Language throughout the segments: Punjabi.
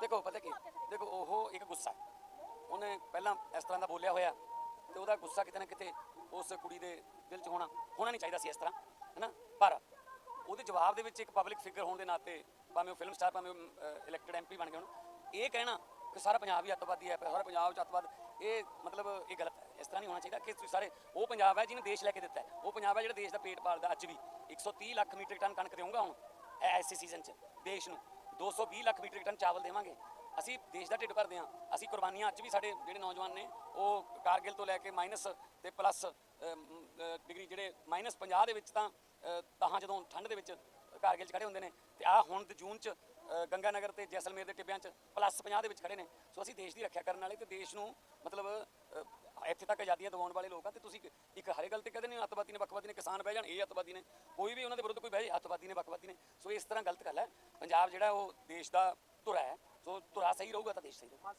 ਦੇਖੋ, ਪਤਾ ਕੀ? ਦੇਖੋ, ਉਹ ਇੱਕ ਗੁੱਸਾ ਉਹਨੇ ਪਹਿਲਾਂ ਇਸ ਤਰ੍ਹਾਂ ਦਾ ਬੋਲਿਆ ਹੋਇਆ ਤੇ ਉਹਦਾ ਗੁੱਸਾ ਕਿਤੇ ਨਾ ਕਿਤੇ ਉਸ ਕੁੜੀ ਦੇ ਦਿਲ 'ਚ ਹੋਣਾ ਹੋਣਾ ਨਹੀਂ ਚਾਹੀਦਾ ਸੀ ਇਸ ਤਰ੍ਹਾਂ, ਹੈਨਾ? ਪਰ ਉਹਦੇ ਜਵਾਬ ਦੇ ਵਿੱਚ ਇੱਕ ਪਬਲਿਕ ਫਿਗਰ ਹੋਣ ਦੇ ਨਾਤੇ ਭਾਵੇਂ ਉਹ ਫਿਲਮ ਸਟਾਰ ਭਾਵੇਂ ਉਹ ਇਲੈਕਟਡ ਐਮਪੀ ਬਣ ਗਏ ਹੁਣ, ਇਹ ਕਹਿਣਾ ਕਿ ਸਾਰਾ ਪੰਜਾਬ ਹੀ ਅੱਤਵਾਦੀ ਹੈ, ਸਾਰਾ ਪੰਜਾਬ 'ਚ ਅੱਤਵਾਦ, ਇਹ ਮਤਲਬ ਇਹ ਗਲਤ ਹੈ। ਇਸ ਤਰ੍ਹਾਂ ਨਹੀਂ ਹੋਣਾ ਚਾਹੀਦਾ ਕਿ ਤੁਸੀਂ ਸਾਰੇ, ਉਹ ਪੰਜਾਬ ਹੈ ਜਿਹਨੇ ਦੇਸ਼ ਲੈ ਕੇ ਦਿੱਤਾ ਉਹ ਪੰਜਾਬ ਹੈ ਜਿਹੜਾ ਦੇਸ਼ ਦਾ ਪੇਟ ਪਾਲਦਾ, ਅੱਜ ਵੀ। 130 ਲੱਖ ਮੀਟ੍ਰਿਕ ਟਨ ਕਣਕ ਦੇਊਗਾ ਹੁਣ ਐਸੇ ਸੀਜ਼ਨ 'ਚ, ਦੇਸ਼ ਨੂੰ। 220 ਲੱਖ ਮੀਟ੍ਰਿਕ ਟਨ ਚਾਵਲ ਦੇਵਾਂਗੇ। ਅਸੀਂ ਦੇਸ਼ ਦਾ ਢਿੱਡ ਭਰਦੇ ਹਾਂ। ਅਸੀਂ ਕੁਰਬਾਨੀਆਂ ਅੱਜ ਵੀ ਸਾਡੇ ਜਿਹੜੇ ਨੌਜਵਾਨ ਨੇ ਉਹ ਕਾਰਗਿਲ ਤੋਂ ਲੈ ਕੇ ਮਾਈਨਸ ਤੇ ਪਲੱਸ ਡਿਗਰੀ ਜਿਹੜੇ ਮਾਈਨਸ 50 ਦੇ ਵਿੱਚ ਤਾਂ ਤਾਂ ਜਦੋਂ ਠੰਡ ਦੇ ਵਿੱਚ ਕਾਰਗਿਲ 'ਚ ਖੜੇ ਹੁੰਦੇ ਨੇ ਤੇ ਆ ਹੁਣ ਜੂਨ 'ਚ ਅ, ਗੰਗਾ ਨਗਰ ਤੇ ਜੈਸਲਮੇਰ ਦੇ ਟਿੱਬਿਆਂ 'ਚ ਪਲੱਸ 50 ਦੇ ਵਿੱਚ ਖੜੇ ਨੇ। ਸੋ ਅਸੀਂ ਦੇਸ਼ ਦੀ ਰੱਖਿਆ ਕਰਨ ਵਾਲੇ ਤੇ ਦੇਸ਼ ਨੂੰ ਮਤਲਬ ਇੱਥੇ ਤੱਕ ਆਜ਼ਾਦੀਆਂ ਦਿਵਾਉਣ ਵਾਲੇ ਲੋਕ ਆ ਤੇ ਤੁਸੀਂ ਇੱਕ ਹਰੇ ਗੱਲ ਤੇ ਕਦੇ ਨਹੀਂ ਅੱਤਵਾਦੀ ਨੇ ਵੱਖਵਾਦੀ ਨੇ ਕਿਸਾਨ ਬਹਿ ਜਾਣ ਇਹ ਅੱਤਵਾਦੀ ਨੇ। ਕੋਈ ਵੀ ਉਹਨਾਂ ਦੇ ਵਿਰੁੱਧ ਕੋਈ ਬਹਿ ਜਾ ਅੱਤਵਾਦੀ ਨੇ ਵੱਖਵਾਦੀ ਨੇ। ਸੋ ਇਸ ਤਰ੍ਹਾਂ ਗਲਤ ਗੱਲ ਹੈ। ਪੰਜਾਬ ਜਿਹੜਾ ਉਹ ਦੇਸ਼ ਦਾ ਧੁਰਾ ਹੈ। ਸੋ ਧੁਰਾ ਸਹੀ ਰਹੂਗਾ ਤਾਂ ਦੇਸ਼ ਸਹੀ ਰਹੂਗਾ।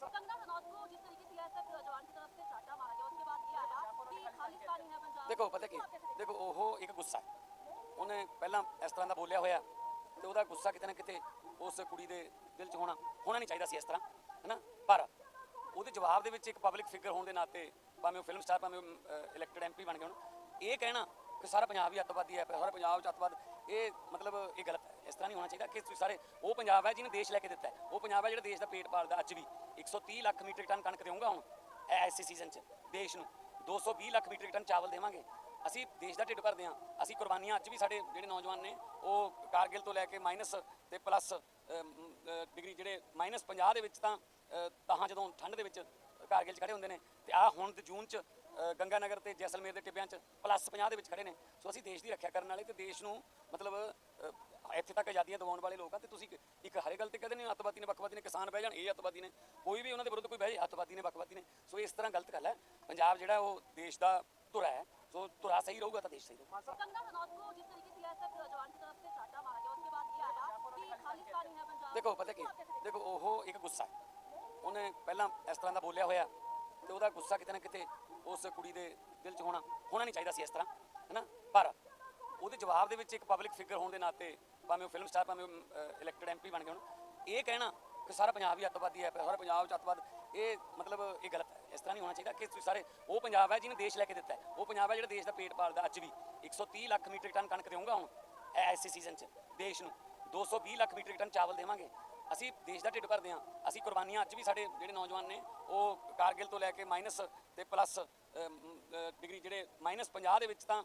ਦੇਖੋ ਪਤਾ ਕੀ? ਦੇਖੋ ਉਹ ਇੱਕ ਗੁੱਸਾ ਉਹਨੇ ਪਹਿਲਾਂ ਇਸ ਤਰ੍ਹਾਂ ਦਾ ਬੋਲਿਆ ਹੋਇਆ ਤੇ ਉਹਦਾ ਗੁੱਸਾ ਕਿਤੇ ਨਾ ਕਿਤੇ ਉਸ ਕੁੜੀ ਦੇ ਦਿਲ 'ਚ ਹੋਣਾ ਹੋਣਾ ਨਹੀਂ ਚਾਹੀਦਾ ਸੀ ਇਸ ਤਰ੍ਹਾਂ ਹੈਨਾ ਪਰ ਉਹਦੇ ਜਵਾਬ ਦੇ ਵਿੱਚ ਇੱਕ ਪਬਲਿਕ ਫਿਗਰ ਹੋਣ ਦੇ ਨਾਤੇ ਭਾਵੇਂ ਉਹ ਫਿਲਮ ਸਟਾਰ ਭਾਵੇਂ ਉਹ ਇਲੈਕਟਡ ਐਮਪੀ ਬਣ ਗਏ ਹੁਣ, ਇਹ ਕਹਿਣਾ ਕਿ ਸਾਰਾ ਪੰਜਾਬ ਹੀ ਅੱਤਵਾਦੀ ਹੈ, ਸਾਰਾ ਪੰਜਾਬ 'ਚ ਅੱਤਵਾਦ, ਇਹ ਮਤਲਬ ਇਹ ਗਲਤ ਹੈ। ਇਸ ਤਰ੍ਹਾਂ ਨਹੀਂ ਹੋਣਾ ਚਾਹੀਦਾ ਕਿ ਤੁਸੀਂ ਸਾਰੇ, ਉਹ ਪੰਜਾਬ ਹੈ ਜਿਹਨੇ ਦੇਸ਼ ਲੈ ਕੇ ਦਿੱਤਾ ਉਹ ਪੰਜਾਬ ਹੈ ਜਿਹੜਾ ਦੇਸ਼ ਦਾ ਪੇਟ ਪਾਲਦਾ ਅੱਜ ਵੀ। 130 ਲੱਖ ਮੀਟ੍ਰਿਕ ਟਨ ਕਣਕ ਦੇਊਗਾ ਹੁਣ ਐਸੇ ਸੀਜ਼ਨ 'ਚ, ਦੇਸ਼ ਨੂੰ। 220 ਲੱਖ ਮੀਟ੍ਰਿਕ ਟਨ ਚਾਵਲ ਦੇਵਾਂਗੇ। ਅਸੀਂ ਦੇਸ਼ ਦਾ ਢਿੱਡ ਭਰਦੇ ਹਾਂ। ਅਸੀਂ ਕੁਰਬਾਨੀਆਂ ਅੱਜ ਵੀ ਸਾਡੇ ਜਿਹੜੇ ਨੌਜਵਾਨ ਨੇ ਉਹ ਕਾਰਗਿਲ ਤੋਂ ਲੈ ਕੇ ਮਾਈਨਸ ਤੇ ਪਲੱਸ ਡਿਗਰੀ ਜਿਹੜੇ ਮਾਈਨਸ 50 ਦੇ ਵਿੱਚ ਤਾਂ ਅ, ਤਾਂ ਜਦੋਂ ਠੰਡ ਦੇ ਵਿੱਚ ਕਾਰਗਿਲ 'ਚ ਖੜੇ ਹੁੰਦੇ ਨੇ ਤੇ ਆ ਹੁਣ ਤੇ ਜੂਨ 'ਚ ਗੰਗਾ ਨਗਰ ਤੇ ਜੈਸਲਮੇਰ ਦੇ ਟਿੱਬਿਆਂ 'ਚ ਪਲੱਸ 50 ਦੇ ਵਿੱਚ ਖੜੇ ਨੇ। ਸੋ ਅਸੀਂ ਦੇਸ਼ ਦੀ ਰੱਖਿਆ ਕਰਨ ਵਾਲੇ ਤੇ ਦੇਸ਼ ਨੂੰ ਮਤਲਬ ਇੱਥੇ ਤੱਕ ਆਜ਼ਾਦੀਆਂ ਦਿਵਾਉਣ ਵਾਲੇ ਲੋਕ ਆ ਤੇ ਤੁਸੀਂ ਇੱਕ- ਹਰੇ ਗੱਲ ਤੇ ਕਹਦੇ ਨੇ ਅੱਤਵਾਦੀ ਨੇ ਵੱਖਵਾਦੀ ਨੇ ਕਿਸਾਨ ਬਹਿ ਜਾਣ ਇਹ ਅੱਤਵਾਦੀ ਨੇ। ਕੋਈ ਵੀ ਉਹਨਾਂ ਦੇ ਵਿਰੁੱਧ ਕੋਈ ਬਹਿ ਜਾਏ ਅੱਤਵਾਦੀ ਨੇ ਵੱਖਵਾਦੀ ਨੇ। ਸੋ ਇਸ ਤਰ੍ਹਾਂ ਗਲਤ ਗੱਲ ਹੈ। ਪੰਜਾਬ ਜਿਹੜਾ ਉਹ ਦੇਸ਼ ਦਾ ਧੁਰਾ ਹੈ ਸੋ ਧੁਰਾ ਸਹੀ ਰਹੂਗਾ ਤਾਂ ਦੇਸ਼ ਸਹੀ ਰਹੂਗਾ कंगना रनौत को जिस तरीके से सीआईएसएफ जवान की तरफ से चाटा मारा गया उसके बाद ये आया कि खालिस्तानी है पंजाब ਦੇਖੋ ਪਤਾ ਕੀ ਦੇਖੋ ਉਹ ਇੱਕ ਗੁੱਸਾ ਹੈ। ਉਹਨੇ ਪਹਿਲਾਂ ਇਸ ਤਰ੍ਹਾਂ ਦਾ ਬੋਲਿਆ ਹੋਇਆ ਤੇ ਉਹਦਾ ਗੁੱਸਾ ਕਿਤੇ ਨਾ ਕਿਤੇ ਉਸ ਕੁੜੀ ਦੇ ਦਿਲ 'ਚ ਹੋਣਾ ਹੋਣਾ ਨਹੀਂ ਚਾਹੀਦਾ ਸੀ ਇਸ ਤਰ੍ਹਾਂ ਹੈਨਾ ਪਰ ਉਹਦੇ ਜਵਾਬ ਦੇ ਵਿੱਚ ਇੱਕ ਪਬਲਿਕ ਫਿਗਰ ਹੋਣ ਦੇ ਨਾਤੇ ਭਾਵੇਂ ਉਹ ਫਿਲਮ ਸਟਾਰ ਭਾਵੇਂ ਉਹ ਇਲੈਕਟਡ ਐਮਪੀ ਬਣ ਗਏ ਹੁਣ ਇਹ ਕਹਿਣਾ ਕਿ ਸਾਰਾ ਪੰਜਾਬ ਹੀ ਅੱਤਵਾਦੀ ਹੈ ਸਾਰਾ ਪੰਜਾਬ 'ਚ ਅੱਤਵਾਦ ਇਹ ਮਤਲਬ ਇਹ ਗਲਤ ਹੈ। ਇਸ ਤਰ੍ਹਾਂ ਨਹੀਂ ਹੋਣਾ ਚਾਹੀਦਾ ਕਿ ਤੁਸੀਂ ਸਾਰੇ ਉਹ ਪੰਜਾਬ ਹੈ ਜਿਹਨੇ ਦੇਸ਼ ਲੈ ਕੇ ਦਿੱਤਾ ਹੈ। ਉਹ ਪੰਜਾਬ ਹੈ ਜਿਹੜਾ ਦੇਸ਼ ਦਾ ਪੇਟ ਪਾਲਦਾ ਅੱਜ ਵੀ। 130 ਲੱਖ ਮੀਟ੍ਰਿਕ ਟਨ ਕਣਕ ਦੇਊਗਾ ਹੁਣ ਐਸੇ ਸੀਜ਼ਨ 'ਚ, ਦੇਸ਼ ਨੂੰ। 220 ਲੱਖ ਮੀਟ੍ਰਿਕ ਟਨ ਚਾਵਲ ਦੇਵਾਂਗੇ। ਅਸੀਂ ਦੇਸ਼ ਦਾ ਢਿੱਡ ਭਰਦੇ ਹਾਂ। ਅਸੀਂ ਕੁਰਬਾਨੀਆਂ ਅੱਜ ਵੀ ਸਾਡੇ ਜਿਹੜੇ ਨੌਜਵਾਨ ਨੇ, ਉਹ ਕਾਰਗਿਲ ਤੋਂ ਲੈ ਕੇ ਮਾਈਨਸ ਤੇ ਪਲੱਸ ਡਿਗਰੀ ਜਿਹੜੇ ਮਾਈਨਸ 50 ਦੇ ਵਿੱਚ ਤਾਂ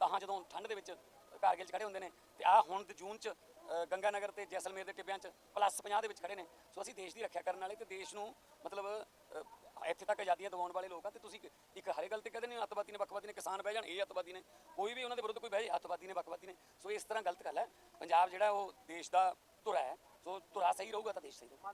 ਤਾਂ ਜਦੋਂ ਠੰਡ ਦੇ ਵਿੱਚ ਕਾਰਗਿਲ 'ਚ ਖੜੇ ਹੁੰਦੇ ਨੇ ਤੇ ਆ ਹੁਣ ਜੂਨ 'ਚ ਅ, ਗੰਗਾ ਨਗਰ ਤੇ ਜੈਸਲਮੇਰ ਦੇ ਟਿੱਬਿਆਂ 'ਚ ਪਲੱਸ 50 ਦੇ ਵਿੱਚ ਖੜੇ ਨੇ। ਸੋ ਅਸੀਂ ਦੇਸ਼ ਦੀ ਰੱਖਿਆ ਕਰਨ ਵਾਲੇ ਤੇ ਦੇਸ਼ ਨੂੰ ਮਤਲਬ ਇੱਥੇ ਤੱਕ ਆਜ਼ਾਦੀਆਂ ਦਿਵਾਉਣ ਵਾਲੇ ਲੋਕ ਆ ਤੇ ਤੁਸੀਂ ਇੱਕ- ਹਰੇ ਗੱਲ ਤੇ ਕਹਦੇ ਨੇ ਅੱਤਵਾਦੀ ਨੇ ਵੱਖਵਾਦੀ ਨੇ ਕਿਸਾਨ ਬਹਿ ਜਾਣ ਇਹ ਅੱਤਵਾਦੀ ਨੇ। ਕੋਈ ਵੀ ਉਹਨਾਂ ਦੇ ਵਿਰੁੱਧ ਕੋਈ ਬਹਿ ਜਾਏ ਅੱਤਵਾਦੀ ਨੇ ਵੱਖਵਾਦੀ ਨੇ। ਸੋ ਇਸ ਤਰ੍ਹਾਂ ਗਲਤ ਗੱਲ ਹੈ। ਪੰਜਾਬ ਜਿਹੜਾ ਉਹ ਦੇਸ਼ ਦਾ ਧੁਰਾ ਹੈ ਸੋ ਧੁਰਾ ਸਹੀ ਰਹੂਗਾ ਤਾਂ ਦੇਸ਼ ਸਹੀ ਰਹੂਗਾ।